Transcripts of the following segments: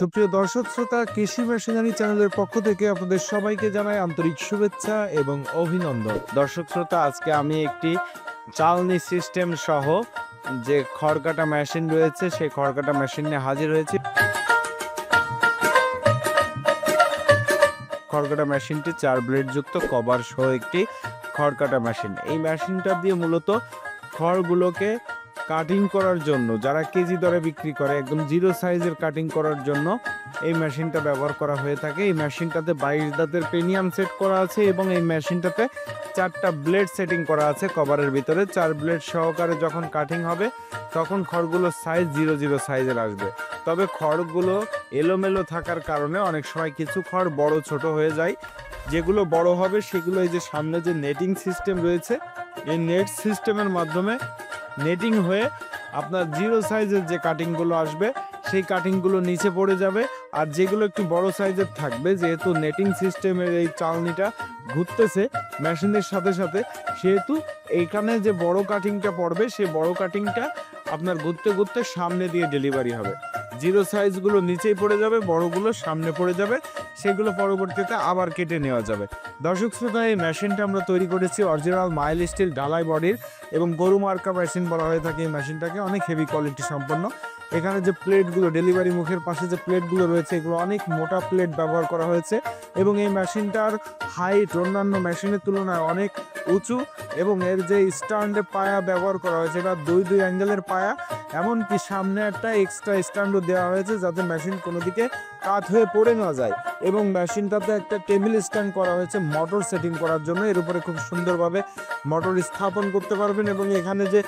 সুপ্রিয় দর্শক, শ্রোতা, কৃষি মেশিনারি চ্যানেলের পক্ষ থেকে আপনাদের সবাইকে জানাই আন্তরিক শুভেচ্ছা এবং অভিনন্দন। দর্শক, শ্রোতা, আজকে আমি একটি চালনি সিস্টেম সহ যে খড়কাটা মেশিন রয়েছে, সেই খড়কাটা মেশিন নিয়ে হাজির হয়েছি। খড়কাটা মেশিনটি চার ব্লেড যুক্ত, কভার সহ একটি খড়কাটা মেশিন। এই মেশিনটা দিয়ে মূলত খড়গুলোকে কাটিং করার জন্য, যারা কেজি দরে বিক্রি করে, একদম জিরো সাইজের কাটিং করার জন্য এই মেশিনটা ব্যবহার করা হয়ে থাকে। এই মেশিনটাতে বাইশ দাঁতের প্রিমিয়াম সেট করা আছে এবং এই মেশিনটাতে চারটা ব্লেড সেটিং করা আছে কভারের ভিতরে। চার ব্লেড সহকারে যখন কাটিং হবে, তখন খড়গুলোর সাইজ জিরো জিরো সাইজের আসবে। তবে খড়গুলো এলোমেলো থাকার কারণে অনেক সময় কিছু খড় বড় ছোট হয়ে যায়। যেগুলো বড় হবে, সেগুলো এই যে সামনে যে নেটিং সিস্টেম রয়েছে, এই নেট সিস্টেমের মাধ্যমে নেটিং হয়ে আপনার জিরো সাইজের যে কাটিংগুলো আসবে, সেই কাটিংগুলো নিচে পড়ে যাবে। আর যেগুলো একটু বড় সাইজের থাকবে, যেহেতু নেটিং সিস্টেমের এই চালনিটা ঘুরতেছে মেশিনের সাথে সাথে, সেহেতু এইখানে যে বড় কাটিংটা পড়বে সেই বড় কাটিংটা আপনার ঘুরতে ঘুরতে সামনে দিয়ে ডেলিভারি হবে। জিরো সাইজগুলো নিচেই পড়ে যাবে, বড়গুলো সামনে পড়ে যাবে, সেগুলো পরবর্তীতে আবার কেটে নেওয়া যাবে। দর্শক শ্রোতা, এই মেশিনটা আমরা তৈরি করেছি অরিজিনাল মাইল স্টিল ঢালাই বডির এবং গরু মার্কা মেশিন বলা হয়ে থাকে। এই মেশিনটাকে অনেক হেভি কোয়ালিটি সম্পন্ন। এখানে যে প্লেটগুলো, ডেলিভারি মুখের পাশে যে প্লেটগুলো রয়েছে, এগুলো অনেক মোটা প্লেট ব্যবহার করা হয়েছে এবং এই মেশিনটার হাইট অন্যান্য মেশিনের তুলনায় অনেক উঁচু এবং এর যে স্ট্যান্ডে পায়া ব্যবহার করা হয়েছে, এটা দুই দুই অ্যাঙ্গেলের পায়া। এমনকি সামনে একটা এক্সট্রা স্ট্যান্ডও দেওয়া হয়েছে যাতে মেশিন কোনো দিকে কাত হয়ে পড়ে না যায় এবং মেশিনটাতে একটা টেবিল স্ট্যান্ড করা হয়েছে মোটর সেটিং করার জন্য। এর উপরে খুব সুন্দরভাবে মোটর স্থাপন করতে পারবেন এবং এখানে যে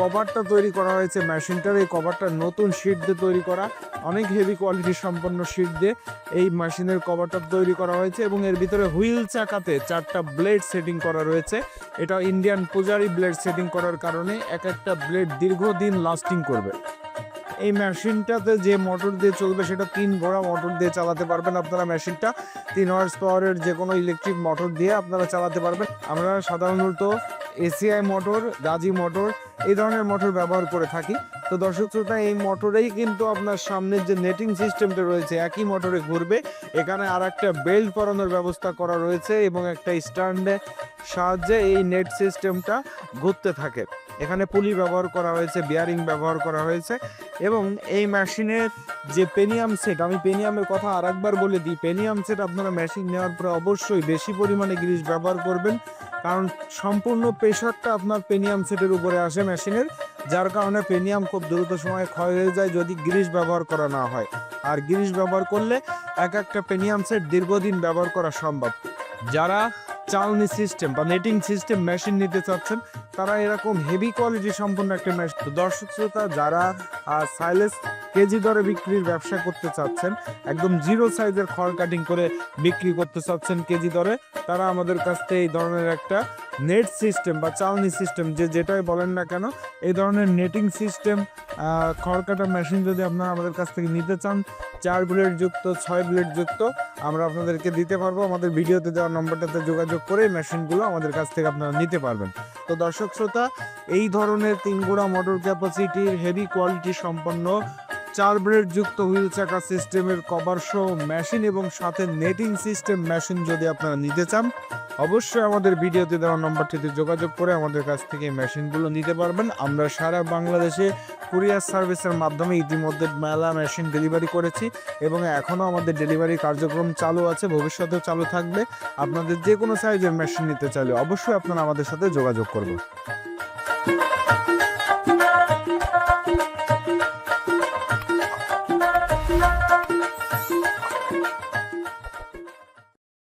কভারটা তৈরি করা হয়েছে মেশিনটার এই কভারটা নতুন শিট দিয়ে তৈরি করা, অনেক হেভি কোয়ালিটি সম্পন্ন শিট দিয়ে এই মেশিনের কভারটা তৈরি করা হয়েছে এবং এর ভিতরে হুইল চাকাতে চারটা ব্লেড সেটিং করা রয়েছে। এটা ইন্ডিয়ান পূজারি ব্লেড সেটিং করার কারণে এক একটা ব্লেড দীর্ঘদিন লাস্টিং করবে। এই মেশিনটাতে যে মোটর দিয়ে চলবে সেটা তিন ঘোড়া মোটর দিয়ে চালাতে পারবেন আপনারা মেশিনটা। তিন হর্স পাওয়ারের যে কোনো ইলেকট্রিক মোটর দিয়ে আপনারা চালাতে পারবেন। আমরা সাধারণত এসিআই মোটর গাজি মোটর এই ধরনের মোটর ব্যবহার করে থাকি। তো দর্শক শ্রোতা, এই মোটরেই কিন্তু আপনার সামনের যে নেটিং সিস্টেমটা রয়েছে, একই মোটরে ঘুরবে। এখানে আর একটা বেল্ট পরানোর ব্যবস্থা করা রয়েছে এবং একটা স্ট্যান্ডে সাহায্যে এই নেট সিস্টেমটা ঘুরতে থাকে। এখানে পুলি ব্যবহার করা হয়েছে বিয়ারিং ব্যবহার করা হয়েছে এবং এই মেশিনের যে পেনিয়াম সেট আমি পেনিয়ামের কথা আর একবার বলে দিই পেনিয়াম সেট আপনারা মেশিন নেওয়ার পরে অবশ্যই বেশি পরিমাণে গ্রিস ব্যবহার করবেন কারণ সম্পূর্ণ প্রেশারটা আপনার পেনিয়াম সেটের উপরে আসে মেশিনের যার কারণে পেনিয়াম খুব দ্রুত সময়ে ক্ষয় হয়ে যায় যদি গ্রিস ব্যবহার করা না হয়। আর গ্রিস ব্যবহার করলে এক একটা পেনিয়াম সেট দীর্ঘদিন ব্যবহার করা সম্ভব। যারা চালনি সিস্টেম বা নেটিং সিস্টেম মেশিন নিতে চাচ্ছেন, তারা এরকম হেভি কোয়ালিটি সম্পন্ন একটা মেশিন তো দর্শক শ্রোতা, যারা সাইলেস কেজি দরে বিক্রির ব্যবসা করতে চাচ্ছেন, একদম জিরো সাইজের খড় কাটিং করে বিক্রি করতে চাচ্ছেন কেজি দরে, তারা আমাদের কাছ থেকে এই ধরনের একটা নেট সিস্টেম বা চালনি সিস্টেম, যে যেটাই বলেন না কেন, এই ধরনের নেটিং সিস্টেম খড় কাটা মেশিন যদি আপনারা আমাদের কাছ থেকে নিতে চান, চার ব্লেড যুক্ত, ছয় ব্লেড যুক্ত, আমরা আপনাদেরকে দিতে পারব। আমাদের ভিডিওতে দেওয়া নম্বরটাতে যোগাযোগ করে মেশিনগুলো আমাদের কাছ থেকে আপনারা নিতে পারবেন। তো দর্শক শ্রোতা, এই ধরনের তিনগুড়া মোটর ক্যাপাসিটির হেভি কোয়ালিটি সম্পন্ন চার ব্লেড যুক্ত হুইল চাকা সিস্টেমের কভার সহ মেশিন এবং সাথে নেটিং সিস্টেম মেশিন যদি আপনারা নিতে চান, অবশ্যই আমাদের ভিডিওতে দেওয়া নম্বরটিতে যোগাযোগ করে আমাদের কাছ থেকে মেশিনগুলো নিতে পারবেন। আমরা সারা বাংলাদেশে কুরিয়ার সার্ভিসের মাধ্যমে ইতিমধ্যে মেলা মেশিন ডেলিভারি করেছি এবং এখনও আমাদের ডেলিভারি কার্যক্রম চালু আছে, ভবিষ্যতেও চালু থাকবে। আপনাদের যে কোনো সাইজের মেশিন নিতে চাইলে অবশ্যই আপনারা আমাদের সাথে যোগাযোগ করবেন।